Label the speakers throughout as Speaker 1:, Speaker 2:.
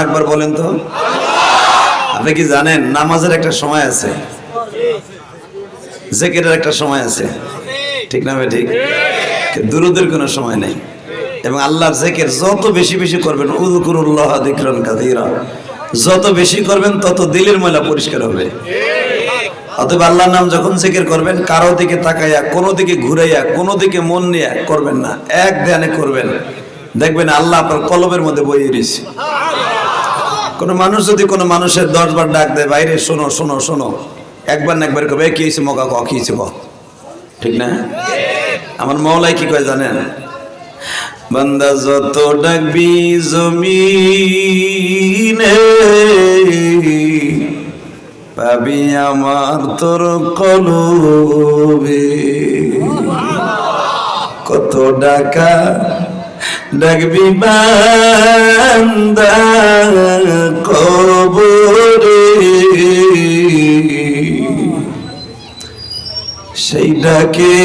Speaker 1: একবার বলেন তো। আপনি কি জানেন, নামাজের একটা সময় আছে? জেকেরের একটা সময় আছে। ঠিক না ভাই, ঠিক? দুরুদের কোনো সময় নেই। এবং আল্লাহর জেকের যত বেশি বেশি করবেন উদকুরুল্লাহ দিকরন কাদিরা যত বেশি করবেন, তত দিলের ময়লা পরিষ্কার হবে। অতএব আল্লাহর নাম যখন জিকির করবেন, কারও দিকে তাকাইয়া, কোনো দিকে ঘুরাইয়া, কোনো দিকে মন নিয়ে করবেন না। এক ধ্যানে করবেন। দেখবেন আল্লাহ আপনার কলবের মধ্যে বইয়ে দিয়েছে। কোন মানুষ যদি কোনো মানুষের দশ বার ডাক দেয় বাইরে শোনো শোনো শোনো। একবার না একবার কবে কি হয়েছে মকা ক কি? ঠিক না? আমার মৌলাই কি কয় জানেন? বান্দা, যত ডাকবি জমিনে পাবি আমার তোর কলবে। কত ডাকা ডাকবি বান্দা কবরে। সেই ডাকে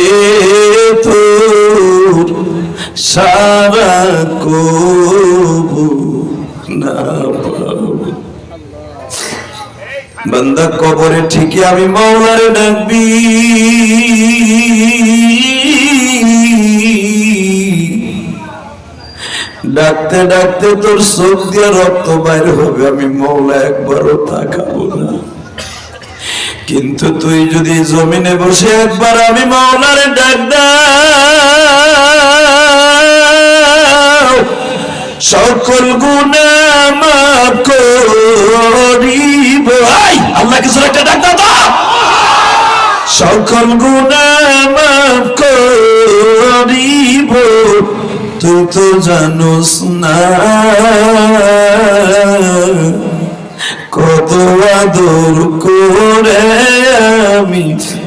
Speaker 1: তোর সারা কবু না বান্দা কবরে ঠিকই আমি মৌলারে ডাকবি। ডাকতে ডাকতে তোর চোখ দিয়ে রক্ত বাইর হবে আমি মৌলা একবারও তাকাবো না। কিন্তু তুই যদি জমিনে বসে একবার আমি মৌলারে ডাক সকল গুণা মাফ করিব। আই, আল্লাহ কিছু একটা ডাক দাও। সকল গুণা মাফ করিব। তো জানোস কত আদর করে আমি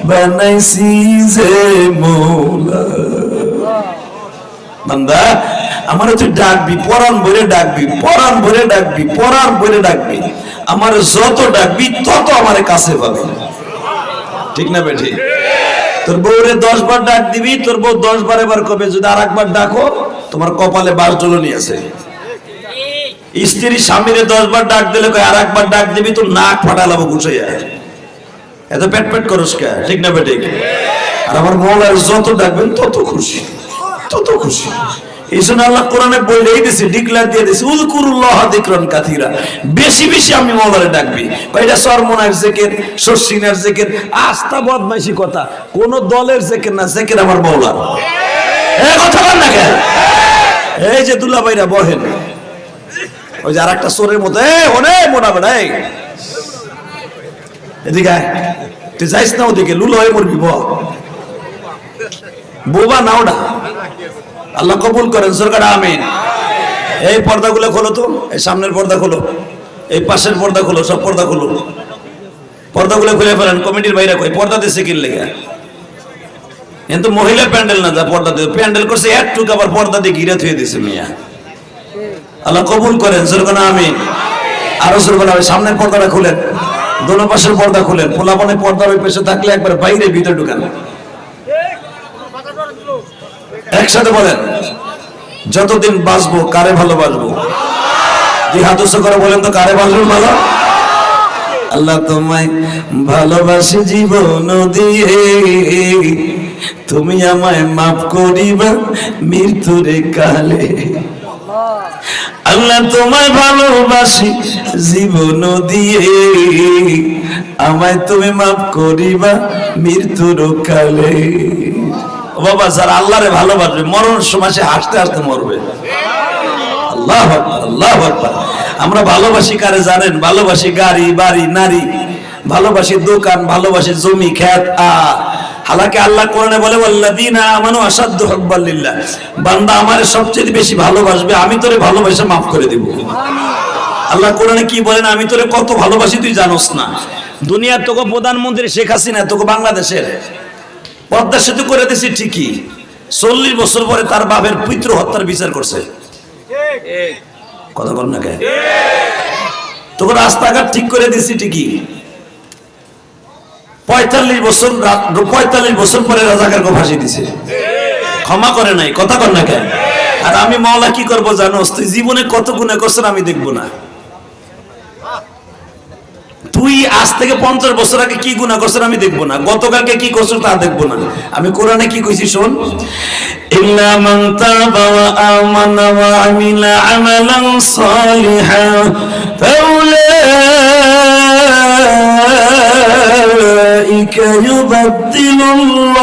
Speaker 1: বানাইছি যে মৌলা। আমার তুই ডাকবি, পরাণ ভরে ডাকবি, পরাণ ভরে ডাকবি, পরাণ ভরে ডাকবি। আমার যত ডাকবি, তত আমার কাছে পাবে। ঠিক না বেঠি? তোর বউরে দশ বার ডাক দিবি, তোর বউ দশ বার এবার কবে? যদি আর একবার ডাকো তোমার কপালে বাস জ্বলনি আছে। স্ত্রী স্বামীরে দশ বার ডাক দিলে আর একবার ডাক দিবি, তোর নাক ফাটালাবো গুছাইয়া। এত পেট পেট করস ঠিক না বেঠিক? আর আমার মৌলার যত ডাকবেন তত খুশি তত খুশি। কথা। কোন দলের জিকির না, জিকির আমার মৌলার। কথা বল না কেন? এই যে দুলাভাইরা বহেন। ওই যে আরেকটা চোরের মতো ওনে মোটা বেড়া এদিকে। তুই যাইস না ওদিকে, লুলো হয়ে মরবি বোবা না। ওটা আল্লাহ কবুল করেন সরকার আমিন। এই পর্দাগুলো খোলো তো, এই সামনের পর্দা খোলো, এই পাশের পর্দা খোলো, সব পর্দা খোলো। পর্দাগুলো খুলে ফেলেন, কমিটির বাইরে কই পর্দা দিছে কিনলে? লেগে কিন্তু মহিলা প্যান্ডেল না যা পর্দা দিয়ে। প্যান্ডেল করছে একটুক আবার পর্দা দিয়ে ঘিরে থুয়ে দিছে মিয়া। আল্লাহ কবুল করেন সরকার আমিন। আরও সরকার আমি সামনের পর্দাটা খুলেন। দোনো পাশের পর্দা খুলেন। পোলাপনে পর্দার ওই পাশে থাকলে একবার বাইরে ভিতরে ঢুকান। একসাথে বলেন, যতদিন বাঁচবো, কারে ভালোবাসবো? দুই হাত উঁচু করে বলেন তো, কারে বাঁচবো ভালো? আল্লাহ তোমায় ভালোবাসি জীবন দিয়ে। তুমি আমায় মাফ করিবা মৃত্যুরে কালে। আল্লাহ তোমায় ভালোবাসি, জীবন দিয়ে। আমায় তুমি মাফ করিবা মৃত্যুর কালে। বাবা, যারা আল্লাহরে ভালোবাসবে মরণ সময় সে হাসতে হাসতে মরবে। আল্লাহ আল্লাহ। আমরা ভালোবাসি কারে জানেন? ভালোবাসি গাড়ি, বাড়ি, নারী। ভালোবাসি দোকান, ভালোবাসি জমি খ্যাত আ। হালাকে আল্লাহ কোরআনে বলে আমানু আসাদ্দু হুব্বাল লিল্লাহ। বান্দা আমার সবচেয়ে বেশি ভালোবাসবে আমি তোরে ভালোবাসা মাফ করে দেব। আল্লাহ কোরআনে কি বলেন আমি তোরে কত ভালোবাসি তুই জানোস না। দুনিয়ার তোকে প্রধানমন্ত্রী শেখ হাসিনা তোকে বাংলাদেশের। পদ্মা সেতু করে দিছি ঠিকই চল্লিশ বছর পরে তার বাপের পিতৃ হত্যার বিচার করছে। কথা বল না কে? তোকে রাস্তাঘাট ঠিক করে দিছি ঠিকই। পঁয়তাল্লিশ বছর পঁয়তাল্লিশ বছর পরে রাজাকারকে ফাঁসি দিছে। ক্ষমা করে নাই, কথা কর না কেন? আর আমি মাওলা কি করব জানো? তুই জীবনে কত গুণে করছেন আমি দেখব না। তুই আজ থেকে পঞ্চাশ বছর আগে কি গুণা করছেন আমি দেখব না। গতকালকে কি করছ তা দেখব না। আমি কোরআনে কি কইছি শোন? আমিলা كذلك يبدل الله.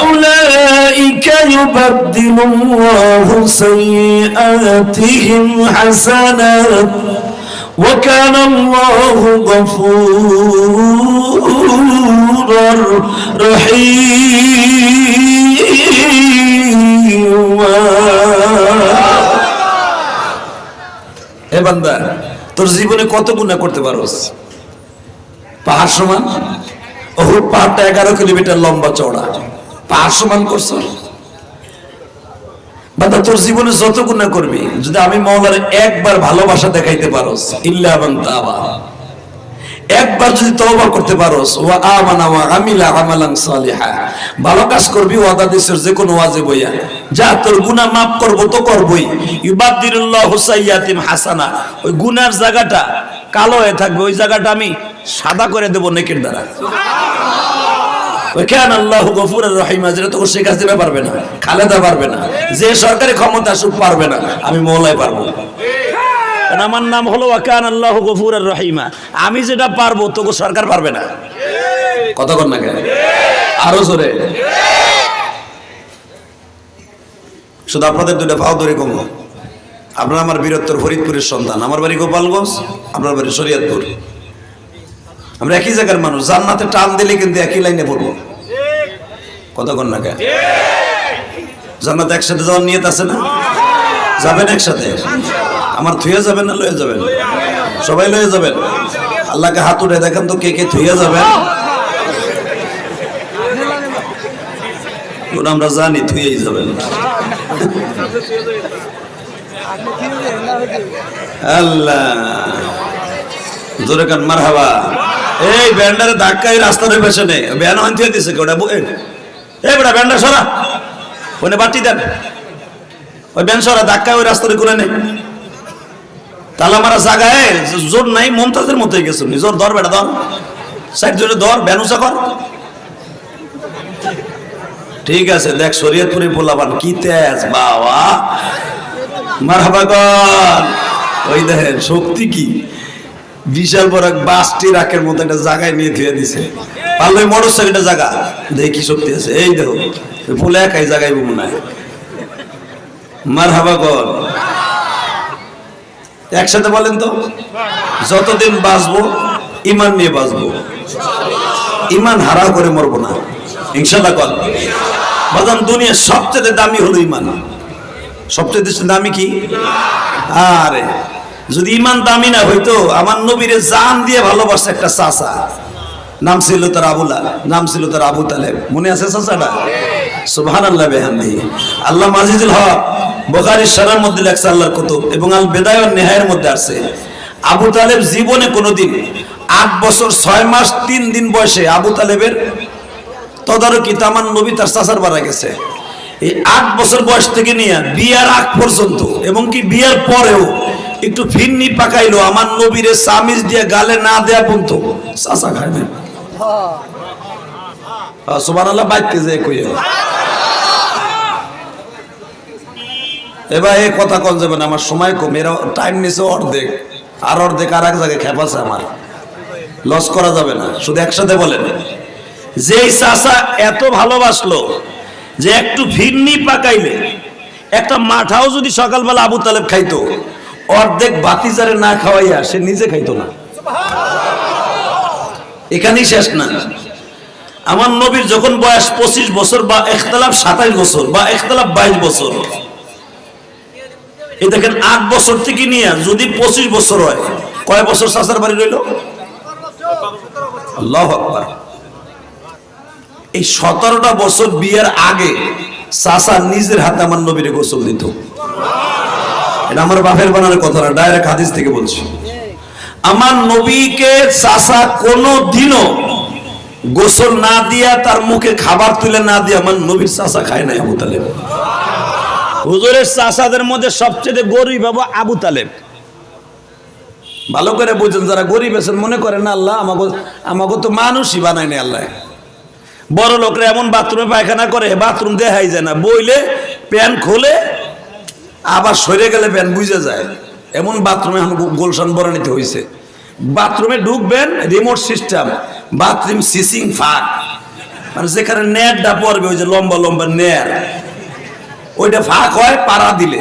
Speaker 1: أولئك يبدل الله سيئاتهم حسنات. وكان الله غفورا رحيما. তোর জীবনে কত গুণা করতে পারোস? পাহাড় সমান? ওহুদ পাহাড়টা এগারো কিলোমিটার লম্বা চওড়া। পাহাড় সমান করছ? বান্দা, তোর জীবনে যত গুণা করবি, যদি আমি মৌলার একবার ভালোবাসা দেখাইতে পারোস, ইল্লা এবং তাবা একবার যদি তওবা করতে পারোস আমিলা ভালো কাজ করবি, ওয়াদা যে কোনো ওয়াজে বইয়া। যা তোর গুনাহ মাফ করব, তো করবই। হাসানা। ওই গুনার জায়গাটা কালো হয়ে থাকবে, ওই জায়গাটা আমি সাদা করে দেব নেকের দ্বারা। আল্লাহ গফুর রহিমা, যেটা তো শেখ হাসিনা পারবে না। খালেদা পারবে না। যে সরকারি ক্ষমতা আসুক, পারবে না। আমি মৌলায় পারব। আমার নাম হলো ওয়াকান আল্লাহ গফুর আর রহিমা। আমি যেটা পারব তোকে সরকার পারবে না। কতক্ষণ না কেন? আরও জোরে। শুধু আপনাদের দুটা ফাও ধরে কমো আপনার আমার বীরত্তর ফরিদপুরের সন্তান। আমার বাড়ি গোপালগঞ্জ, আপনার বাড়ি শরিয়তপুর। আমরা একই জায়গার মানুষ। জান্নাতে টান দিলে কিন্তু একই লাইনে পড়ব। কতক্ষণ না কেন? জান্নাতে একসাথে যাওয়ার নিয়ত আছে না? যাবেন একসাথে? আমার থুয়ে যাবেন না লয়ে যাবেন? সবাই লয়ে যাবেন? আল্লাহকে হাত উঠে দেখেন তো কে কে থুয়ে যাবেন? আমরা জানি থুয়েই যাবেন। আল্লাহ। জোরে কান মার এই ব্যান্ডারে ওটা এই সরা। ওই সরা ধাক্কায় ওই রাস্তার করে নেই। তালা মারা জায়গায় জোর নাই, মমতাজের মতোই গেছে জোর ধর বেটা, ধর। সাইড জোরে ধর ব্যানুসা কর। ঠিক আছে, দেখ শরীয়তপুরে বলাবান কি তেজ, বাবা। মারহাবা কর। ওই দেখেন, শক্তি কি? বিশাল বড় এক বাসটি রাখের মতো একটা জায়গায় নিয়ে ধুয়ে দিছে। পারলে মোটর সাইকেলটা জায়গা দেখি কি শক্তি আছে। এই দেখো, ফুলে একাই জায়গায় মনে হয়। কর। একসাথে বলেন তো? যতদিন বাঁচবো ইমান নিয়ে বাঁচবো। ইমান হারা করে মরবো না। ইনশাল্লাহ কল বাদাম দুনিয়ার সবচেয়ে দামি হলো ইমান সবচেয়ে দামি কি? আরে, যদি ইমান দামি না হইতো, আমার নবীরে জান দিয়ে ভালোবাসে একটা চাচা। নাম ছিল তার আবুলা নাম ছিল তার আবু তালেব। মনে আছে চাচাটা? আল্লাহ বেহান্দি আল্লাহ সারার মধ্যে লেখছে আল্লাহর এবং আল বেদায় নেহায়ের মধ্যে আছে আবু তালেব জীবনে কোনোদিন আট বছর ছয় মাস তিন দিন বয়সে আবু তালেবের তদারকি তামান নবী তার চাচার বাড়া গেছে। এই আট বছর বয়স থেকে নিয়ে বিয়ার আগ পর্যন্ত এবং কি বিয়ার পরেও একটু ফিরনি পাকাইলো আমার নবীরে সামিজ দিয়ে গালে না দেয়া পর্যন্ত চাচা খায় সুবান বাইতে যে কই এবার এই কথা কন যাবে না, আমার সময় কম, এরা টাইম নিছে অর্ধেক, আর অর্ধেক আর এক জায়গায় খেপাছে আমার। লস করা যাবে না, শুধু একসাথে বলেন। চাষা এত ভালোবাসলো, যে একটু ফিরনি পাকাইলে, একটা মাঠাও যদি সকালবেলা আবু তালেব খাইতো, অর্ধেক বাতিজারে না খাওয়াইয়া সে নিজে খাইতো না। এখানেই শেষ না। আমার নবীর যখন বয়স পঁচিশ বছর বা একতলাপ সাতাশ বছর বা একতলাপ বাইশ বছর, এই দেখেন আট বছর থেকে নিয়ে যদি পঁচিশ বছর হয়, কয় বছর চাষার বাড়ি রইল? এই সতেরোটা বছর বিয়ের আগে চাষা নিজের হাতে আমার নবীরে গোসল দিত। এটা আমার বাপের বানানোর কথা না, ডাইরেক্ট হাদিস থেকে বলছি। আমার নবীকে চাষা কোনো দিনও গোসল না দিয়া তার মুখে খাবার তুলে না দিয়ে আমার নবীর চাষা খায় নাই আবু তালেব। হুজুরের চাষাদের মধ্যে সবচেয়ে গরিব বাবু আবু তালেব। ভালো করে বুঝেন, যারা গরিব আছেন, মনে করেন না আল্লাহ আমাকে আমাকে তো মানুষই বানায় বানায়নি আল্লাহ। বড় লোকরা এমন বাথরুমে পায়খানা করে, বাথরুম দেখাই যায় না। বইলে প্যান খোলে, আবার সরে গেলে প্যান বুঝে যায়। এমন বাথরুমে এখন গো- গোলশান বরানিতে হয়েছে বাথরুমে ঢুকবেন রিমোট সিস্টেম বাথরুম সিসিং ফাঁক। মানে যেখানে নেটটা পড়বে, ওই যে লম্বা লম্বা নেট, ওইটা ফাঁক হয়, পাড়া দিলে।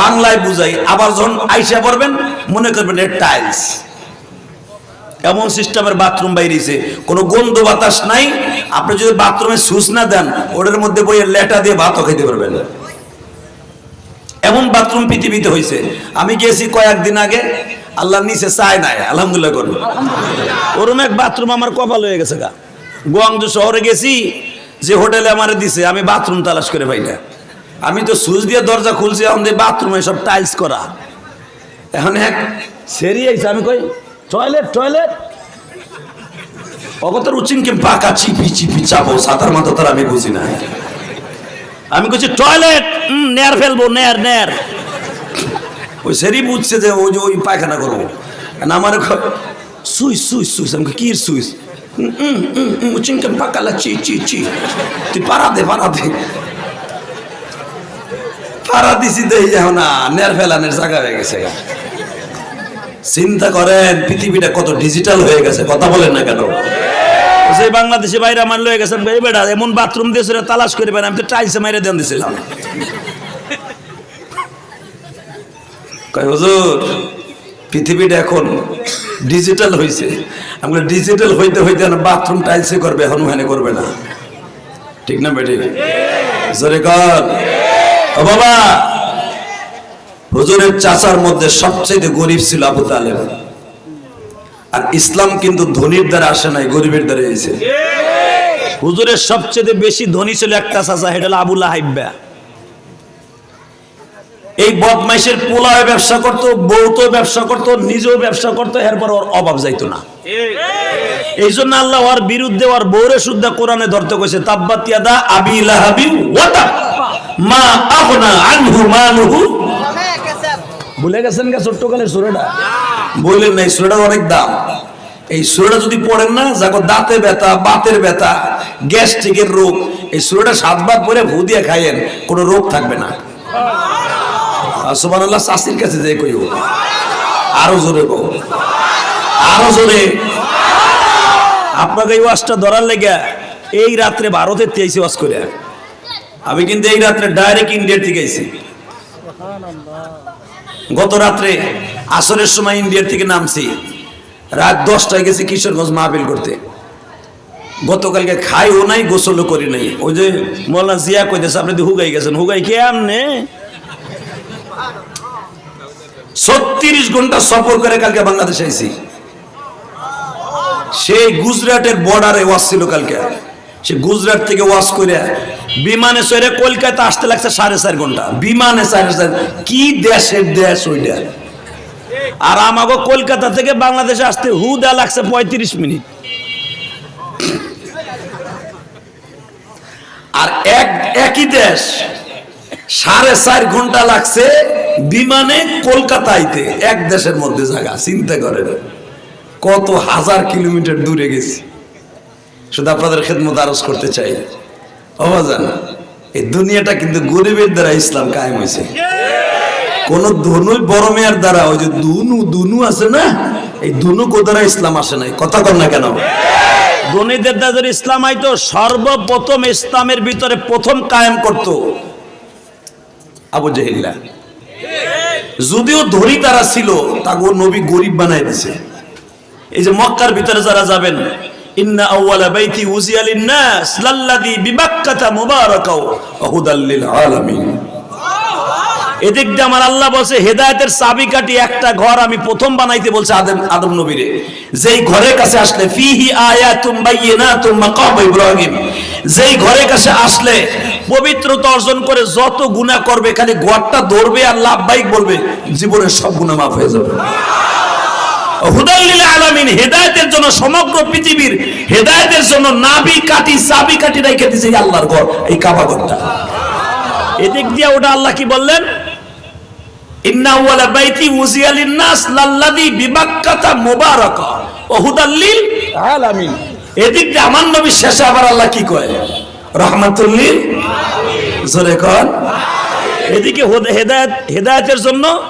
Speaker 1: বাংলায় বুঝাই, আবার যখন আইসা পড়বেন, মনে করবেন এটা টাইলস এমন সিস্টেমের বাথরুম বাইরেছে, কোনো গন্ধ বাতাস নাই, আপনি যদি বাথরুমে সুচ না দেন, ওটার মধ্যে বইয়ের লেটা দিয়ে ভাতও খেতে পারবেন। এমন বাথরুম পৃথিবীতে হয়েছে আমি গেছি কয়েকদিন আগে আল্লাহ নিচে চায় নাই আলহামদুলিল্লাহ করব ওরম এক বাথরুম আমার কপাল হয়ে গেছে গা। গোয়াংজু শহরে গেছি যে হোটেলে আমার দিছে আমি বাথরুম তালাশ করে পাই না। আমি তো সুইচ দিয়ে দরজা খুলছি এখন দিয়ে বাথরুমে সব টাইলস করা। এখন এক সেরি আইছে আমি কই টয়লেট টয়লেট? অগতর উচিনকে পাকা চিপি চিপি চাবো সাঁতার মাথা তার আমি বুঝি না। আমি কইছি টয়লেট নেয়ার ফেলব নেয়ার নেয়ার। ওই সেরি বুঝছে যে ওই যে ওই পায়খানা করব। না আমার সুইচ সুইচ সুইচ। আমি কই, কি সুইচ? উচিনকে পাকালা চি চি চি তুই পারা দে পারা দে। পারা দিছি দেই যাও না নেয়ার ফেলানের জায়গা হয়ে গেছে। চিন্তা করেন পৃথিবীটা কত ডিজিটাল হয়ে গেছে কথা বলেন না কেন? সেই বাংলাদেশে বাইরে আমার লয়ে গেছেন বেটা এমন বাথরুম দিয়েছিল তালাশ করে বেড়া আমি তো টাইলসে মাইরে দেন দিছিলাম। কয়, হুজুর, পৃথিবীটা এখন ডিজিটাল হয়েছে আমরা ডিজিটাল হইতে হইতে বাথরুম টাইলসে করবে, এখন ওখানে করবে না। ঠিক না বেটি? জোরে কর ও বাবা, হুজুরের চাচার মধ্যে সবচেয়ে গরিব ছিল আবু তালেব। আর ইসলাম কিন্তু ধনীর দ্বারা আসে নাই, গরিবের দ্বারা এসেছে হুজুরের সবচেয়ে বেশি ধনী ছিল একটা চাচা, সেটা হলো আবুল হাইব্বা এই বদমাইশের পোলায় ব্যবসা করতো, বউতো ব্যবসা করতো, নিজেও ব্যবসা করতো, এরপর ওর অভাব যাইতো না। এই জন্য আল্লাহ ওর বিরুদ্ধে ওর বউরে শুদ্ধ কোরআনে ধরতে কইছে, তাব্বাত ইয়াদা আবি লাহাবি ওয়াতা মা আহনা আনহু মালুহু। ভুলে গেছেন গা ছোট্টকালের সুরাটা? বললেন না, এই অনেক দাম। এই সুরাটা যদি পড়েন না, যাকে দাঁতে ব্যথা, বাতের ব্যথা, গ্যাস্ট্রিকের রোগ, এই সুরাটা সাতবার পরে ভু দিয়ে খাইয়েন, কোনো রোগ থাকবে না। সুবান আল্লাহ শাস্তির কাছে যে কইব। আরও জোরে কো আরও জোরে। আপনাকে এই ওয়াজটা ধরার লেগে এই রাত্রে ভারতের তেইশে ওয়াজ করে আমি কিন্তু এই রাত্রে ডাইরেক্ট ইন্ডিয়ার থেকে আইছি। গত রাত্রে আসরের সময় ইন্ডিয়ার থেকে নামছি। রাত দশটায় গেছি কিশোরগঞ্জ মাহফিল করতে। গতকালকে খাইও নাই, গোসলও করি নাই। ওই যে মোল্লা জিয়া কইতেছে, আপনি হুগাই গেছেন। হুগাই কে আমনে ছত্রিশ ঘণ্টা সফর করে কালকে বাংলাদেশ আইছি। সেই গুজরাটের বর্ডারে ওয়াজ ছিল কালকে। সে গুজরাট থেকে ওয়াজ করে বিমানে চড়ে কলকাতা আসতে লাগছে সাড়ে চার ঘণ্টা। বিমানে সাড়ে চার কি দেশের দেশ ওইটা? আর আমাকে কলকাতা থেকে বাংলাদেশে আসতে হুদা লাগছে পঁয়ত্রিশ মিনিট। আর এক একই দেশ সাড়ে চার ঘণ্টা লাগছে বিমানে কলকাতাইতে এক দেশের মধ্যে জায়গা, চিন্তা করেন। কত হাজার কিলোমিটার দূরে গেছি। শুধু আপনাদের খেদমত আরজ করতে চাই। অবাজান এই দুনিয়াটা কিন্তু গরিবের দ্বারা ইসলাম কায়েম হয়েছে। কোন ধনু বড় মেয়ের দ্বারা, ওই যে দুনু দুনু আছে না? এই দুনু কো দ্বারা ইসলাম আসে নাই। কথা কর না কেন? ধনীদের যদি ইসলাম আইতো, সর্বপ্রথম ইসলামের ভিতরে প্রথম কায়েম করত আবু জেহিল্লা যদিও ধরি তারা ছিল তাকে নবী গরিব বানাই দিছে। এই যে মক্কার ভিতরে যারা যাবেন, ইন্না আউয়ালা বাইতি উজিয়ালিন নাস লাল্লাযী বিবাক্কাতা মুবারাকাও ওয়া হুদাল লিল আলামিন। এদিক দিয়ে আমার আল্লাহ বলছে, হেদায়েতের চাবিকাঠি একটা ঘর আমি প্রথম বানাইতে বলছে আদম আদম নবীরে। যেই ঘরের কাছে আসলে, ফিহি আয়াতুম বাইয়িনাতুম মাকাম ইব্রাহিম। যেই ঘরের কাছে আসলে, পবিত্রতা অর্জন করে যত গুনাহ করবে, খালি ঘরটা ধরবে আর লাভবাহিক বলবে, জীবনের সব গুনাহ মাফ হয়ে যাবে। হুদাল্লিল আলামিন, হেদায়েতের জন্য সমগ্র পৃথিবীর হেদায়েতের জন্য নাবি কাটি চাবি কাটি রেখে দিয়েছে আল্লাহর ঘর, এই কাবা ঘরটা। এদিক দিয়ে ওটা আল্লাহ কি বললেন? হুদাল লিল আলামিন। এদিক দিয়ে নবী আবার আল্লাহ কি কয়? এদিকে হুদ- হেদায়েত, হেদায়েতের জন্য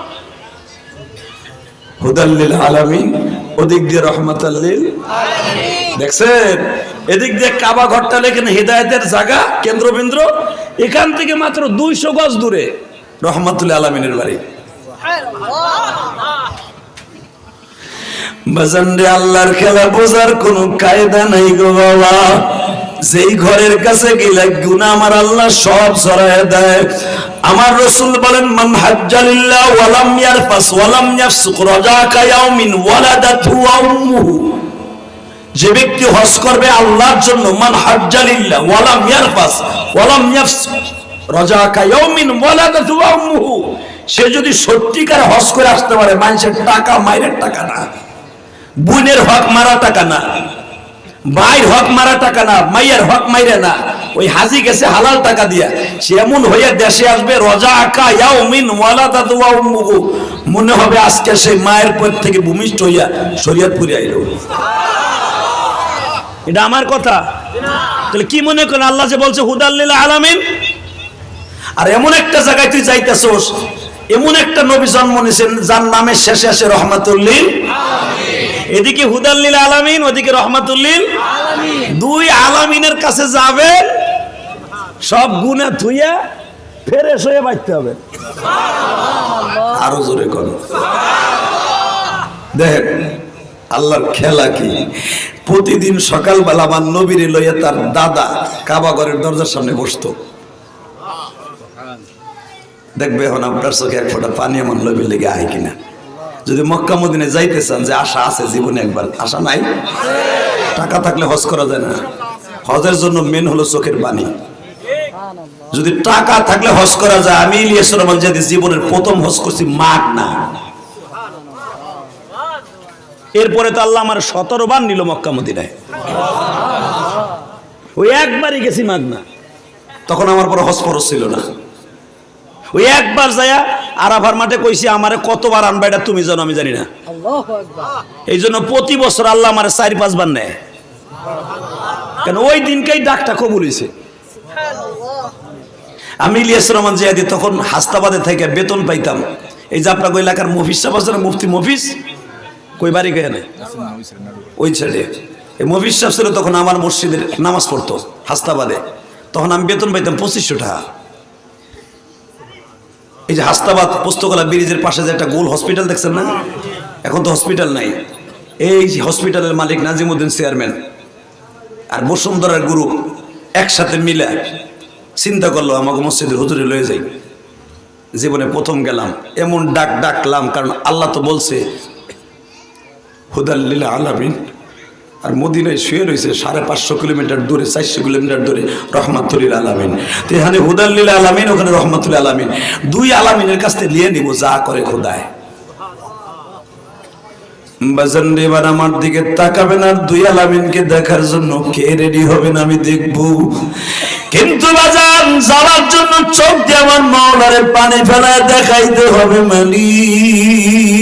Speaker 1: হুদাল্লিল আলামিন, ওদিক দিয়ে রহমাতাল্লিল দেখছেন? এদিক দিয়ে কাবা ঘরটা লেখেন হেদায়েতের জায়গা, কেন্দ্রবিন্দু। এখান থেকে মাত্র দুইশো গজ দূরে রহমাতুল্লাহ আলমিনের বাড়ি। বাজান রে আল্লাহর খেলা বোঝার কোন কায়দা নাই গো বাবা। যেই ঘরের কাছে গেলে গুনাহ আমার আল্লাহ সব সরায় দেয়। আমার রসুল বলেন, মান হাজ্জালিল্লাহ ওয়ালাম ইয়ারফাস ওয়ালাম ইয়াফসুক রাজাকা ইয়াউমিন ওয়ালাদাতহু উম্মুহু। যে ব্যক্তি হজ করবে আল্লাহর জন্য, মান হাজ্জালিল্লাহ ওয়ালাম ইয়ারফাস ওয়ালাম ইয়াফসুক রাজাকা ইয়াউমিন ওয়ালাদাতহু উম্মুহু। সে যদি সত্যিকার হজ করে আসতে পারে, মানুষের টাকা, মাইরের টাকা না। বোনের হক মারা টাকা না। মায়ের হক মারা টাকা না, মাইয়ের হক মাইরে না। ওই হাজি গেছে হালাল টাকা দিয়া। সে এমন হইয়া দেশে আসবে রজা আকা ইয়াউমিন ওয়ালা দাদু ওয়া উম্মুহু। মনে হবে আজকে সেই মায়ের পর থেকে ভূমিষ্ঠ হইয়া শরীয়তপুরে আইলো। এটা আমার কথা। তাহলে কি মনে করেন আল্লাহ যে বলছে হুদাল্লিল আলামিন আর এমন একটা জায়গায় তুই যাইতেছোস এমন একটা নবী জন্ম নিয়েছেন যার নামের শেষে আসে রহমাতুল্লিল। এদিকে হুদাল্লিল আলামিন ওদিকে রহমাতুল্লিল। দুই আলামিনের কাছে যাবেন সব গুণা থুইয়া ফেরেশ হয়ে বাঁচতে হবে। আরও জোরে কর দেখেন আল্লাহর খেলা কি? প্রতিদিন সকালবেলা আমার নবীরে লইয়া তার দাদা কাবা ঘরের দরজার সামনে বসতো। দেখবে এখন আপনার চোখে এক ফোটা পানি এমন লবির লেগে আয় কিনা। যদি মক্কা মদিনে যাইতে চান যে আশা আছে জীবনে একবার, আশা নাই? টাকা থাকলে হজ করা যায় না। হজের জন্য মেন হলো চোখের পানি। যদি টাকা থাকলে হজ করা যায়, আমি ইলিয়াস রহমান জীবনের প্রথম হজ করছি মাঘ না। এরপরে তো আল্লাহ আমার সতেরো বার নিল মক্কা মদিনায়। ওই একবারই গেছি মাঘ না। তখন আমার পরে হজ খরচ ছিল না। ওই একবার যায়া আরাফার মাঠে কইছি আমারে কতবার আনবা এটা তুমি জানো আমি জানি না। এই জন্য প্রতি বছর আল্লাহ আমার চারি পাঁচবার নেয়। কেন ওই দিনকেই ডাকটা কবুল হয়েছে আমি ইলিয়াস রহমান জিয়াদি তখন হাস্তাবাদে থেকে বেতন পাইতাম। এই যে আপনার এলাকার মফিস সাহেব আছে মুফতি মফিস কই বাড়ি গেছে না ওই ছেড়ে এই মফিস সাহেব ছিল তখন আমার মসজিদের নামাজ পড়তো হাস্তাবাদে তখন আমি বেতন পাইতাম পঁচিশশো টাকা। এই যে হাস্তাবাদ পোস্তকলা ব্রিজের পাশে যে একটা গোল হসপিটাল দেখছেন না? এখন তো হসপিটাল নাই। এই হসপিটালের মালিক নাজিমুদ্দিন চেয়ারম্যান আর বসুন্ধরার গ্রুপ একসাথে মিলে চিন্তা করল, আমাকে মসজিদের হুজুরে লয়ে যাই। জীবনে প্রথম গেলাম। এমন ডাক ডাকলাম, কারণ আল্লাহ তো বলছে হুদাল্লিল আলামিন। আর মদিনায় শুয়ে রয়েছে সাড়ে পাঁচশো কিলোমিটার দূরে, চারশো কিলোমিটার দূরে রহমাতুল্লিল আলামিন। তো এখানে হুদাল্লিল আলামিন, ওখানে রহমাতুল্লিল আলামিন। দুই আলামিনের কাছ থেকে নিয়ে নিব, যা করে খোদায়। আমার দিকে তাকাবেন আর দুই আলামিনকে দেখার জন্য কে রেডি হবেন আমি দেখব। কিন্তু বাজান, যাওয়ার জন্য চোখ দিয়ে আমার মাওলারে পানি ফেলায় দেখাইতে হবে মালিক।